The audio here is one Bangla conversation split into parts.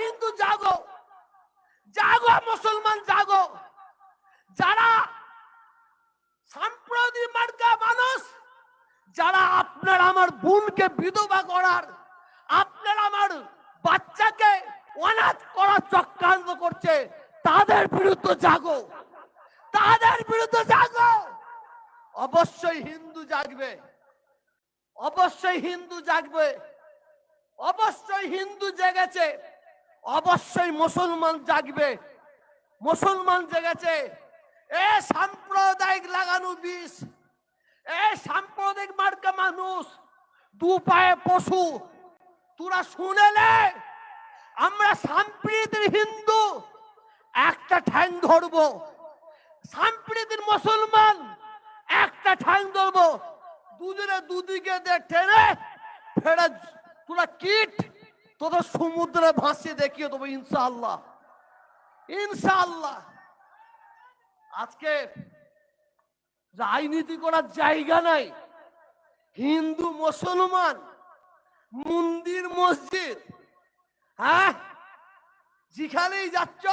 হিন্দু জাগো জাগো, মুসলমান জাগো। যারা সাম্প্রদায়িক মার্কা মানুষ, যারা আপনার আমার বোনকে বিধবা করার, আপনার আমার বাচ্চাকে অনাথ করার চক্রান্ত করছে, তাদের বিরুদ্ধে জাগো। তাদের বিরুদ্ধে জাগো। অবশ্যই হিন্দু জাগবে। অবশ্যই হিন্দু জাগবে। অবশ্যই হিন্দু জেগেছে। অবশ্যই মুসলমান জাগবে। মুসলমান জেগেছে। এ সাম্প্রদায়িক লাগানো বিষ। এ সাম্প্রদায়িক মার্কা মানুষ। দু পায়ে পশু। তোরা শুনেলে আমরা সাম্প্রীতির হিন্দু। একটা ঠ্যাং ধরবো। সাম্প্রীতির মুসলমান। একটা ঠ্যাং ধরবো। দুজনে দুদিকে টেনে ফেরে তোরা কিট তোদের সমুদ্রে ভাসিয়ে দেখিয়ে দেবো, ইনশাআল্লাহ। ইনশাআল্লাহ। আজকে রাজনীতি করার জায়গা নাই, হিন্দু, মুসলমান, মন্দির, মসজিদ হ্যাঁ? যেখানেই যাচ্ছ,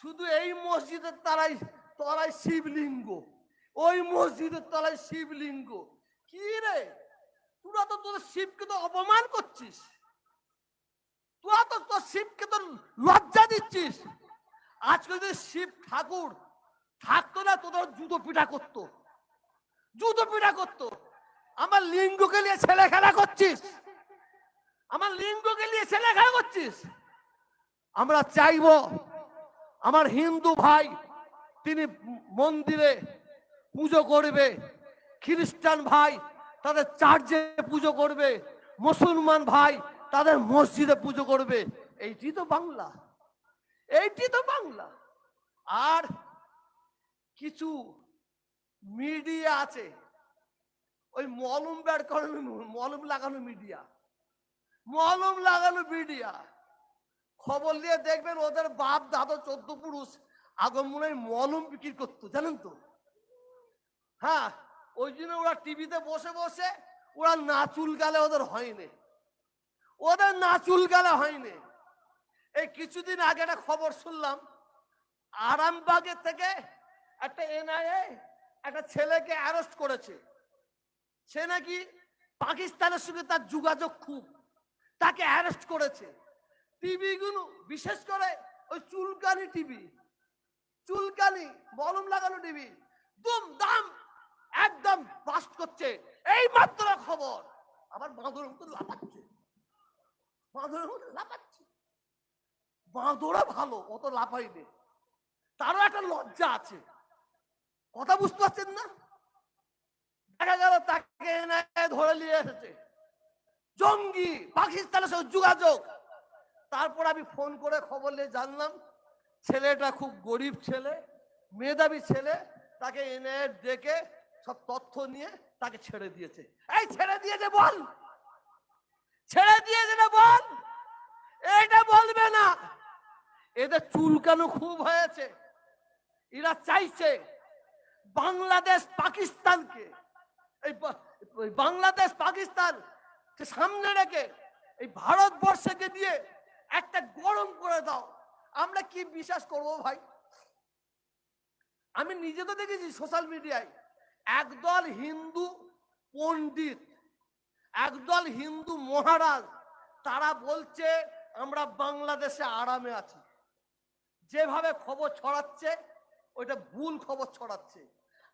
শুধু এই মসজিদের তারাই তলায় শিবলিঙ্গ। ওই মসজিদের তলায় শিবলিঙ্গ। কি রে? তোরা তো তোর শিবকে তো অপমান করছিস। তোরা তো তোর শিবকে তো লজ্জা দিচ্ছিস। আজকে যদি শিব ঠাকুর থাকতো না তোদের জুতো পিঠা করতো। জুতো পিঠা করতো। আমার লিঙ্গকে নিয়ে ছেলে খেলা করছিস। আমার লিঙ্গকে নিয়ে ছেলে খেলা করছিস। আমরা চাইব আমার হিন্দু ভাই, তিনি মন্দিরে পুজো করবে। খ্রিস্টান ভাই তাদের চার্চে পুজো করবে। মুসলমান ভাই তাদের মসজিদে পুজো করবে। এইটি তো বাংলা। এইটি তো বাংলা। আর কিছু মিডিয়া আছে। ওই মলম বের করানো মলম লাগানো মিডিয়া। মলম লাগানো মিডিয়া। খবর নিয়ে দেখবেন ওদের বাপ, দাদা, চোদ্দ পুরুষ আগমনে মলম বিক্রি করতো, জানেন তো? হ্যাঁ ওই জন্য ওরা টিভিতে বসে বসে ওরা নাচুল গালে ওদের হয়নি। ওদের নাচুল গালে হয়নি। এই কিছুদিন আগে একটা খবর শুনলাম আরামবাগের থেকে একটা এনআইএ একটা ছেলেকে অ্যারেস্ট করেছে। সে নাকি পাকিস্তানের সঙ্গে তার যোগাযোগ খুব, তাকে অ্যারেস্ট করেছে। টিভি গুলো, বিশেষ করে ওই চুলকানি টিভি চুলকানি মলম লাগানো টিভি দুম দাম একদম বাস্ট করছে। এই মাত্র খবর। আবার বাঁদরের মতো লাফাচ্ছে। বাঁদরের মতো লাফাচ্ছে। ভালো অত লাফাইবে। তারও একটা লজ্জা আছে। কথা বুঝতে পারছেন না? দেখা গেল তাকে ধরে নিয়ে এসেছে। জঙ্গি, পাকিস্তানের সঙ্গে যোগাযোগ। তারপর আমি ফোন করে খবর নিয়ে জানলাম, ছেলেটা খুব গরিব ছেলে, মেধাবী ছেলে, তাকে এনে ডেকে সব তথ্য নিয়ে তাকে ছেড়ে দিয়েছে। এই ছেড়ে দিয়েছে বল! ছেড়ে দিয়েছে না বল। এটা বলবে না। এদের চুলকানো খুব হয়েছে? এরা চাইছে বাংলাদেশ পাকিস্তানকে, এই বাংলাদেশ পাকিস্তান সামনে রেখে এই ভারতবর্ষকে দিয়ে একটা গরম করে দাও। আমরা কি বিশ্বাস করব ভাই? আমি নিজে তো দেখেছি সোশ্যাল মিডিয়ায়, একদল হিন্দু পণ্ডিত একদল হিন্দু মহারাজ, তারা বলছে, আমরা বাংলাদেশে আরামে আছি। যেভাবে খবর ছড়াচ্ছে, ওইটা ভুল খবর ছড়াচ্ছে।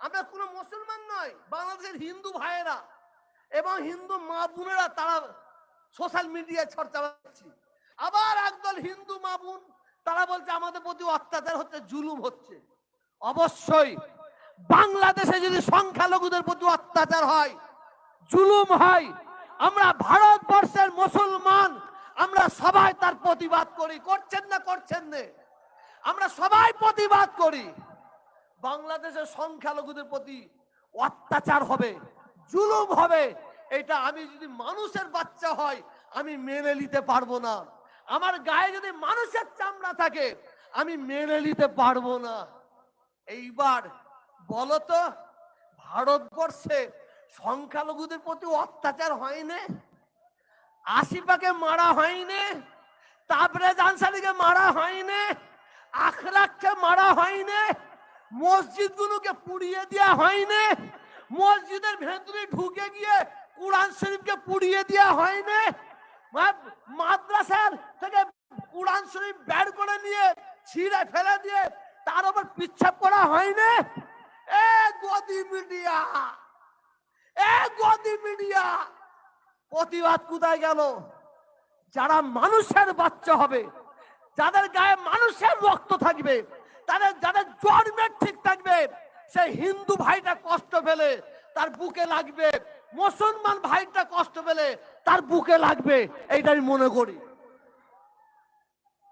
আমরা কোনো মুসলমান নয় বাংলাদেশের হিন্দু ভাইয়েরা এবং হিন্দু মা বোনেরা তারা সোশ্যাল মিডিয়ায় চর্চা আবার একদল হিন্দু মা বোন, তারা বলছে, আমাদের প্রতি অত্যাচার হচ্ছে, জুলুম হচ্ছে। অবশ্যই, বাংলাদেশে যদি সংখ্যালঘুদের প্রতি অত্যাচার হয় জুলুম হয়। আমরা ভারতবর্ষের মুসলমান, আমরা সবাই তার প্রতিবাদ করি। করছেন না করছেন না? আমরা সবাই প্রতিবাদ করি। বাংলাদেশের সংখ্যালঘুদের প্রতি অত্যাচার হবে, জুলুম হবে। এটা আমি যদি মানুষের বাচ্চা হয়, আমি মেনে নিতে পারব না। আমার গায়ে যদি মানুষের চামড়া থাকে, আমি মেনে নিতে পারব না। এইবার বলো তো ভারতবর্ষে সংখ্যালঘুদের প্রতি অত্যাচার হয়নি আশিপাকে মারা হয়নি তারপরে জানসারিকে মারা হয়নি আখরাককে মারা হয়নি, মসজিদগুলোকে পুড়িয়ে দেওয়া হয়নি, মসজিদের ভেতরে ঢুকে গিয়ে কোরআন শরীফকে পুড়িয়ে দেওয়া হয়নি মাদ্রাসার থেকে কোরআন শরীফ বের করে নিয়ে ছিঁড়ে ফেলে দিয়ে তার উপর পিচ্ছাপ করা হয়নি। এ গদি মিডিয়া! মিডিয়া প্রতিবাদ কোথায় গেল? যারা মানুষের বাচ্চা হবে, যাদের গায়ে মানুষের রক্ত থাকবে, তাদের, যাদের জন্মের ঠিক থাকবে, সেই হিন্দু ভাইটা কষ্ট পেলে তার বুকে লাগবে, মুসলমান ভাইটা কষ্ট পেলে তার বুকে লাগবে এইটাই মনে করি।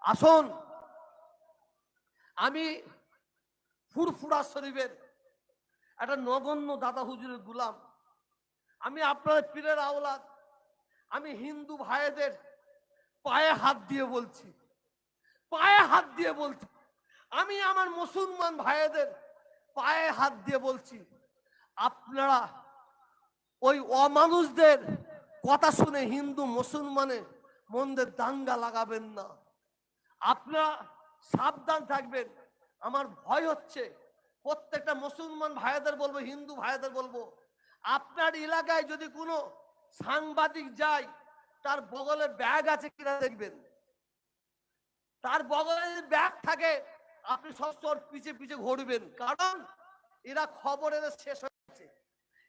আসুন, আমি ফুরফুরা শরীফের একটা নগণ্য দাদা হুজুরের গুলাম আমি আপনাদের পীরের আওলাদ, আমি হিন্দু ভাইদের পায়ে হাত দিয়ে বলছি, পায়ে হাত দিয়ে বলছি, আমি আমার মুসলমান ভাইদের পায়ে হাত দিয়ে বলছি, আপনারা ওই অমানুষদের কথা শুনে হিন্দু মুসলমানে মন্দের দাঙ্গা লাগাবেন না। আপনারা সাবধান থাকবেন, আমার ভয় হচ্ছে, প্রত্যেকটা মুসলমান ভাইদের বলব, হিন্দু ভাইদের বলব আপনার এলাকায় যদি কোনো সাংবাদিক যায়, তার বগলে ব্যাগ আছে কিনা দেখবেন। তার বগলে যদি ব্যাগ থাকে, আপনি সস্তর পিছে পিছে ঘুরবেন। কারণ এরা খবর এদের শেষ হয়ে গেছে।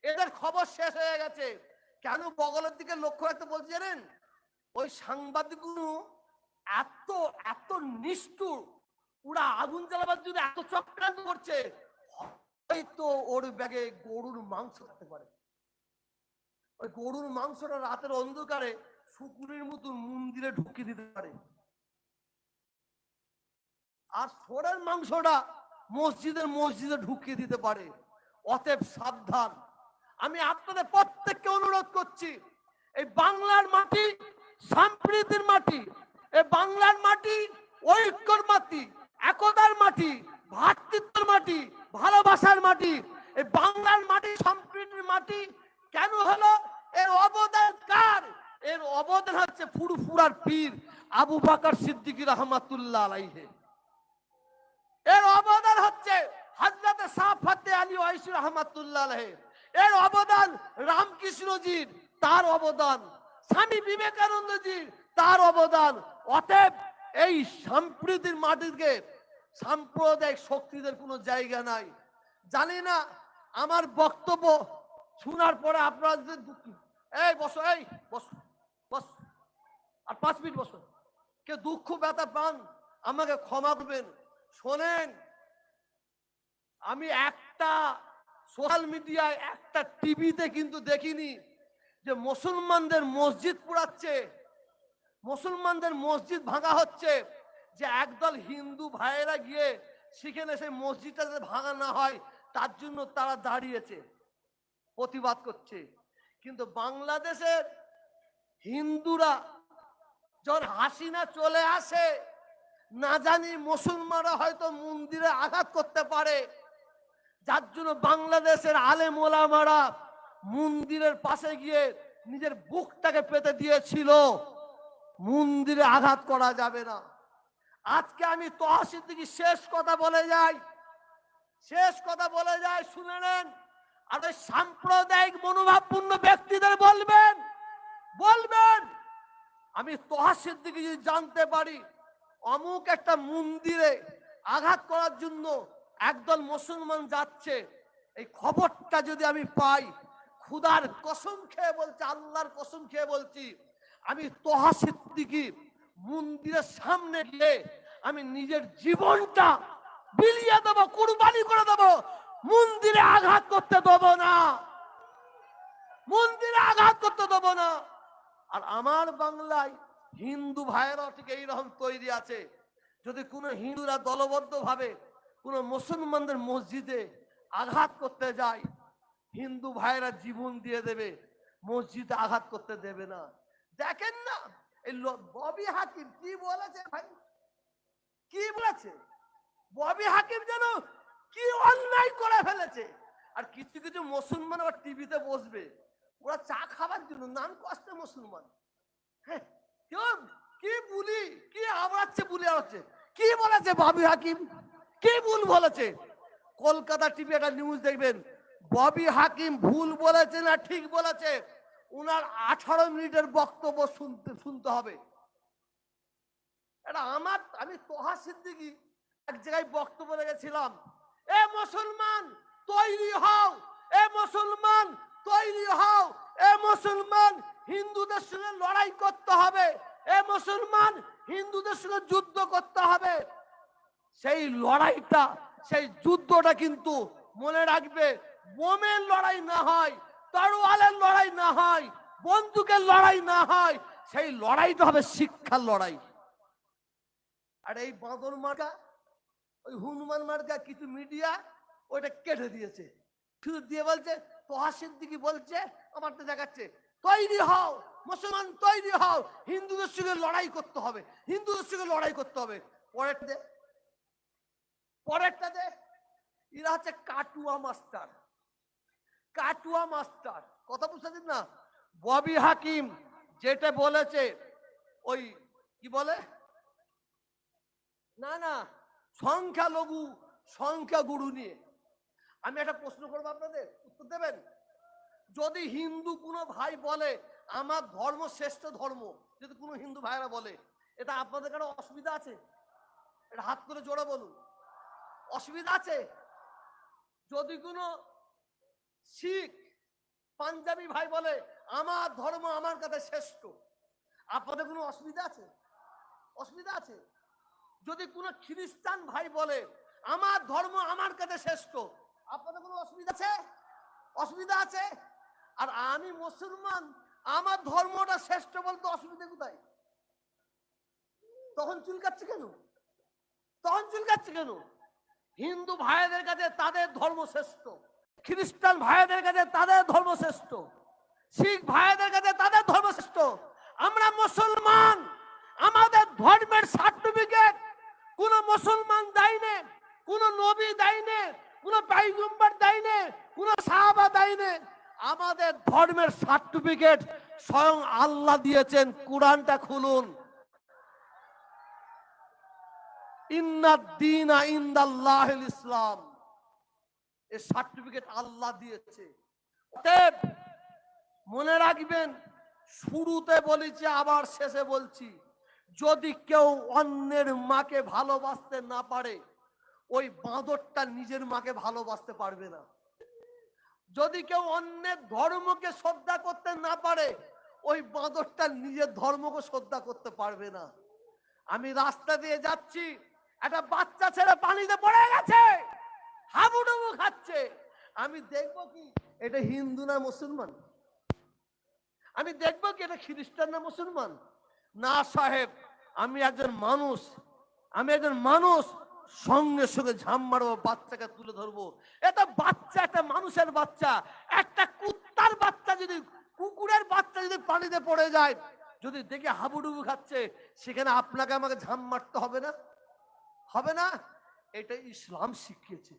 এদের খবর শেষ হয়ে গেছে। কেন বগলের দিকে লক্ষ্য রাখতে বলছি জানেন? ওই সাংবাদিকগুলো এত এত নিষ্ঠুর। পুরা আগুন জ্বালাবার জন্য এত চক্রান্ত করছে। হয়তো ওর ব্যাগে গরুর মাংস থাকতে পারে। ওই গরুর মাংসটা রাতের অন্ধকারে শুকুরের মতো মন্দিরে ঢুকিয়ে দিতে পারে। আর সোরের মাংসটা মসজিদের মসজিদে ঢুকিয়ে দিতে পারে। অতএব সাবধান। আমি আপনাদের প্রত্যেককে অনুরোধ করছি, এই বাংলার মাটি সম্প্রীতির মাটি, এই বাংলার মাটি, ঐক্যর মাটি একতার মাটি, ভ্রাতৃত্বের মাটি, ভালোবাসার মাটি, এই বাংলার মাটি, সম্প্রীতির মাটি কেন হলো? এর অবদান কার? এর অবদান হচ্ছে ফুরফুরার পীর আবু বাকর সিদ্দিকী রহমাতুল্লাহ আলাইহে। এর অবদান হচ্ছে হজরত সাফাতে আলী ওয়াইসি রহমাতুল্লাহ আলাইহি। এর অবদান রামকৃষ্ণজির তার অবদান স্বামী বিবেকানন্দজির তার অবদান। অতএব এই সম্প্রীতির মাটিতে সাম্প্রদায়িক শক্তিদের কোনো জায়গা নাই। জানি না, আমার বক্তব্য শোনার পরে আপনারা এই বসো এই বসো, বস। আর পাঁচ মিনিট বসো। কে দুঃখ, ব্যথা পান, আমাকে ক্ষমা করবেন। শোনেন, আমি একটা সোশ্যাল মিডিয়ায় একটা টিভিতে কিন্তু দেখিনি যে মুসলমানদের মসজিদ পুরাচ্ছে মুসলমানদের মসজিদ ভাঙা হচ্ছে। যে একদল হিন্দু ভাইয়েরা গিয়ে সেখানে সেই মসজিদটা যাতে ভাঙা না হয়, তার জন্য তারা দাঁড়িয়েছে, প্রতিবাদ করছে। কিন্তু বাংলাদেশের হিন্দুরা যখন হাসিনা চলে আসে, না জানি মুসলমানরা হয়তো মন্দিরে আঘাত করতে পারে, যার জন্য বাংলাদেশের আলেম ওলামারা মন্দিরের পাশে গিয়ে নিজের বুকটাকে পেতে দিয়েছিল। মন্দিরে আঘাত করা যাবে না। আজকে আমি তহসিল থেকে শেষ কথা বলে যাই। শেষ কথা বলে যাই, শুনে নেন। আর ওই সাম্প্রদায়িক মনোভাবপূর্ণ ব্যক্তিদের বলবেন। বলবেন, আমি তহসিল দিকে যদি জানতে পারি, অমুক একটা মন্দিরে আঘাত করার জন্য একদল মুসলমান যাচ্ছে, এই খবরটা যদি আমি পাই খুদার কসম খেয়ে বলছি, আল্লাহর কসম খেয়ে বলছি, আমি তোহা সিদ্দিকি মন্দিরের সামনে গিয়ে আমি নিজের জীবনটা বিলিয়ে দেব, কুরবানি করে দেব। মন্দিরে আঘাত করতে দেবো না। মন্দিরে আঘাত করতে দেবো না। আর আমার বাংলায় হিন্দু ভাইয়েরাও ঠিক এইরকম তৈরি আছে। যদি কোনো হিন্দুরা দলবদ্ধ ভাবে কোনো মুসলমানদের মসজিদে আঘাত করতে যায়, হিন্দু ভাইয়েরা জীবন দিয়ে দেবে, মসজিদে আঘাত করতে দেবে না। দেখেন না এই ববি হাকিম কি বলেছে ভাই? কি বলেছে? ববি হাকিম যেন কি অন্যায় করে ফেলেছে। আর কিছু কিছু মুসলমান আবার টিভিতে বসবে। ওরা চা খাবার জন্য, নাম কষ্টে মুসলমান। হ্যাঁ কি বুলি, কি আওড়াচ্ছে বুলি আওড়াচ্ছে? কি বলেছে ববি হাকিম? কি ভুল বলেছে? কলকাতা টিভি একটা নিউজ দেখবেন। ববি হাকিম ভুল বলেছে না ঠিক বলেছে? উনার আঠারো মিনিটের বক্তব্য শুনতে শুনতে হবে। এটা আমার, আমি তোহা সিদ্দিকি এক জায়গায় বক্তব্য রেখেছিলাম। এ মুসলমান, তৈরি হও। এ মুসলমান, তৈরি হও। এ মুসলমান, হিন্দুদের সঙ্গে লড়াই করতে হবে। এ মুসলমান, হিন্দুদের সঙ্গে যুদ্ধ করতে হবে। সেই লড়াইটা, সেই যুদ্ধটা কিন্তু মনে রাখবে বোমের লড়াই না হয় তরোয়ালের লড়াই না হয়, বন্দুকের লড়াই না হয়, সেই লড়াইটা হবে শিক্ষার লড়াই। আর এই বাঁদর মার্কা, ওই হনুমান মার্কা, কিছু মিডিয়া ওইটা কেটে দিয়েছে। শুধু দিয়ে বলছে তোহা সিদ্দিকি বলছে, আমারটা দেখাচ্ছে, তৈরি হও, মুসলমান তৈরি হও, হিন্দুদের সঙ্গে লড়াই করতে হবে, হিন্দুদের সঙ্গে লড়াই করতে হবে। পরেরটা দে পরেরটা দে এরা হচ্ছে কাটুয়া মাস্টার। কাটুয়া মাস্টার। কথা বুঝতে না? ববি হাকিম যেটা বলেছে, ওই কি বলে? না না, সংখ্যালঘু, সংখ্যাগুরু নিয়ে। আমি একটা প্রশ্ন করব আপনাদের, উত্তর দেবেন? যদি হিন্দু কোনো ভাই বলে, আমার ধর্ম শ্রেষ্ঠ ধর্ম যদি কোনো হিন্দু ভাইরা বলে, এটা আপনাদের কারও অসুবিধা আছে? এটা হাত করে জোড়া বলুন। অসুবিধা আছে? যদি কোনো শিখ, পাঞ্জাবি ভাই বলে, আমার ধর্ম আমার কাছে শ্রেষ্ঠ। আপনাদের কোনো অসুবিধা আছে? অসুবিধা আছে? যদি কোনো খ্রিস্টান ভাই বলে, আমার ধর্ম আমার কাছে শ্রেষ্ঠ, আপনাদের কোনো অসুবিধা আছে? অসুবিধা আছে? আর আমি মুসলমান, আমার ধর্মটা শ্রেষ্ঠ বলতে অসুবিধা কোথায়? তখন চুলকাচ্ছে কেন? তখন চুলকাচ্ছে কেন? হিন্দু ভাইদের কাছে তাদের ধর্ম শ্রেষ্ঠ। খ্রিস্টান ভাইদের কাছে তাদের ধর্ম শ্রেষ্ঠ। শিখ ভাইদের কাছে তাদের ধর্ম শ্রেষ্ঠ। আমরা মুসলমান, আমাদের ধর্মের সার্টিফিকেট কোন মুসলমান দেয় না কোন নবী দেয় না কোন পাইগম্বর দেয় না কোন সাহাবা দেয় না আমাদের ধর্মের সার্টিফিকেট স্বয়ং আল্লাহ দিয়েছেন, কোরআনটা খুলুন। ইন্নাদ্দিনা ইন্দাল্লাহ ইসলাম। এর সার্টিফিকেট আল্লাহ দিয়েছে। মনে রাখবেন, শুরুতে বলেছি, আবার শেষে বলছি, যদি কেউ অন্যের মাকে ভালোবাসতে না পারে, ওই বাঁদরটা নিজের মাকে ভালোবাসতে পারবে না। যদি কেউ অন্যের ধর্মকে শ্রদ্ধা করতে না পারে, ওই বাঁদরটা নিজের ধর্মকে শ্রদ্ধা করতে পারবে না। আমি রাস্তা দিয়ে যাচ্ছি, একটা বাচ্চা ছেলে পানিতে পড়ে গেছে। হাবুডুবু খাচ্ছে। আমি দেখব কি এটা হিন্দু না মুসলমান? আমি দেখব কি এটা খ্রিস্টান না মুসলমান? না সাহেব, আমি একজন মানুষ। আমি একজন মানুষ, সঙ্গে সঙ্গে ঝাম মারবো, বাচ্চাকে তুলে ধরবো। এটা বাচ্চা একটা মানুষের বাচ্চা। একটা কুত্তার বাচ্চা যদি, কুকুরের বাচ্চা যদি পানিতে পড়ে যায়, যদি দেখে হাবুডুবু খাচ্ছে, সেখানে আপনাকে আমাকে ঝাম মারতে হবে না? হবে না? এটা ইসলাম শিখিয়েছে।